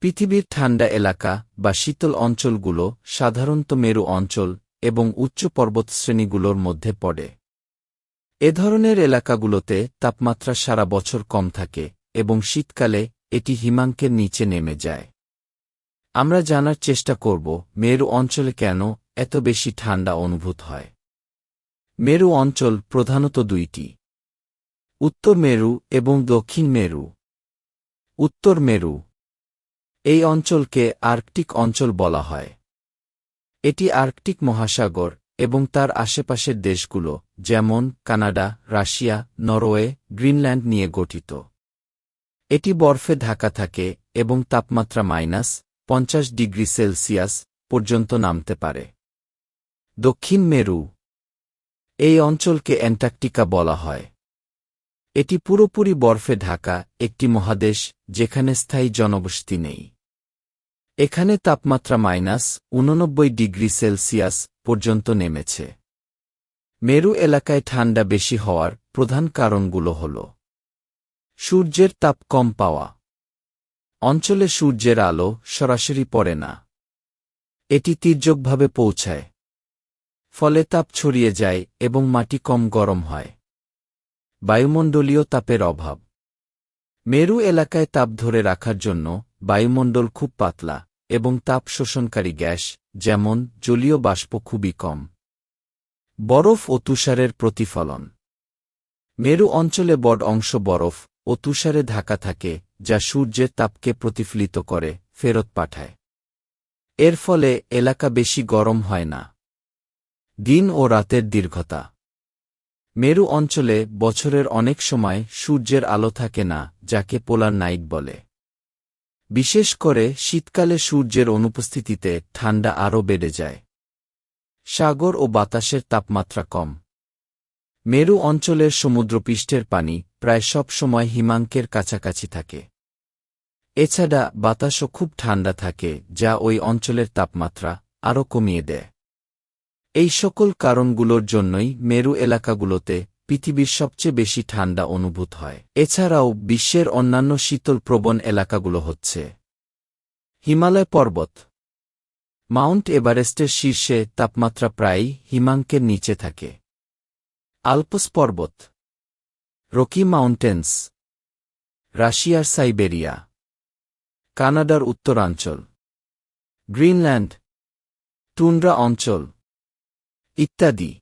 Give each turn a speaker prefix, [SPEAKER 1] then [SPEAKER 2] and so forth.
[SPEAKER 1] পৃথিবীর ঠান্ডা এলাকা বা শীতল অঞ্চলগুলো সাধারণত মেরু অঞ্চল এবং উচ্চ পর্বতশ্রেণীগুলোর মধ্যে পড়ে। এ ধরনের এলাকাগুলোতে তাপমাত্রা সারা বছর কম থাকে এবং শীতকালে এটি হিমাঙ্কের নিচে নেমে যায়। আমরা জানার চেষ্টা করব, মেরু অঞ্চলে কেন এত বেশি ঠান্ডা অনুভূত হয়? মেরু অঞ্চল প্রধানত দুইটি। উত্তর মেরু এবং দক্ষিণ মেরু। উত্তর মেরু এই অঞ্চলকে আর্কটিক অঞ্চল বলা হয়। এটি আর্কটিক মহাসাগর এবং তার আশেপাশের দেশগুলো, যেমন কানাডা, রাশিয়া, নরওয়ে, গ্রিনল্যান্ড নিয়ে গঠিত। এটি বরফে ঢাকা থাকে এবং তাপমাত্রা মাইনাস পঞ্চাশ ডিগ্রি সেলসিয়াস পর্যন্ত নামতে পারে। দক্ষিণ মেরু। এই অঞ্চলকে অ্যান্টার্কটিকা বলা হয়। এটি পুরোপুরি বরফে ঢাকা একটি মহাদেশ যেখানে স্থায়ী জনবসতি নেই। এখানে তাপমাত্রা মাইনাস উননব্বই ডিগ্রি সেলসিয়াস পর্যন্ত নেমেছে। মেরু এলাকায় ঠান্ডা বেশি হওয়ার প্রধান কারণগুলো হল সূর্যের তাপ কম পাওয়া। অঞ্চলে সূর্যের আলো সরাসরি পড়ে না। এটি তীর্যকভাবে পৌঁছায়। ফলে তাপ ছড়িয়ে যায় এবং মাটি কম গরম হয়। বায়ুমণ্ডলীয় তাপের অভাব। মেরু এলাকায় তাপ ধরে রাখার জন্য বায়ুমণ্ডল খুব পাতলা। এবং তাপ শোষণকারী গ্যাস, যেমন জলীয় বাষ্প খুবই কম। বরফ ও তুষারের প্রতিফলন। মেরু অঞ্চলে বড় অংশ বরফ ও তুষারে ঢাকা থাকে, যা সূর্যের তাপকে প্রতিফলিত করে, ফেরত পাঠায়। এর ফলে এলাকা বেশি গরম হয় না। দিন ও রাতের দীর্ঘতা। মেরু অঞ্চলে বছরের অনেক সময় সূর্যের আলো থাকে না, যাকে পোলার নাইট বলে। বিশেষ করে শীতকালে সূর্যের অনুপস্থিতিতে ঠান্ডা আরও বেড়ে যায়। সাগর ও বাতাসের তাপমাত্রা কম। মেরু অঞ্চলের সমুদ্রপৃষ্ঠের পানি প্রায় সব সময় হিমাঙ্কের কাছাকাছি থাকে। এছাড়া বাতাসও খুব ঠান্ডা থাকে, যা ওই অঞ্চলের তাপমাত্রা আরও কমিয়ে দেয়। এই সকল কারণগুলোর জন্যই মেরু এলাকাগুলোতে পৃথিবীর সবচেয়ে বেশি ঠান্ডা অনুভূত হয়। এছাড়াও, বিশ্বের অন্যান্য শীতল প্রবণ এলাকাগুলো হচ্ছে হিমালয় পর্বত। মাউন্ট এভারেস্টের শীর্ষে তাপমাত্রা প্রায় হিমাঙ্কের নিচে থাকে। আলপস পর্বত। Rocky Mountains. রাশিয়ার সাইবেরিয়া। কানাডার উত্তরাঞ্চল। গ্রিনল্যান্ড। টুন্ড্রা অঞ্চল। ইত্যাদি।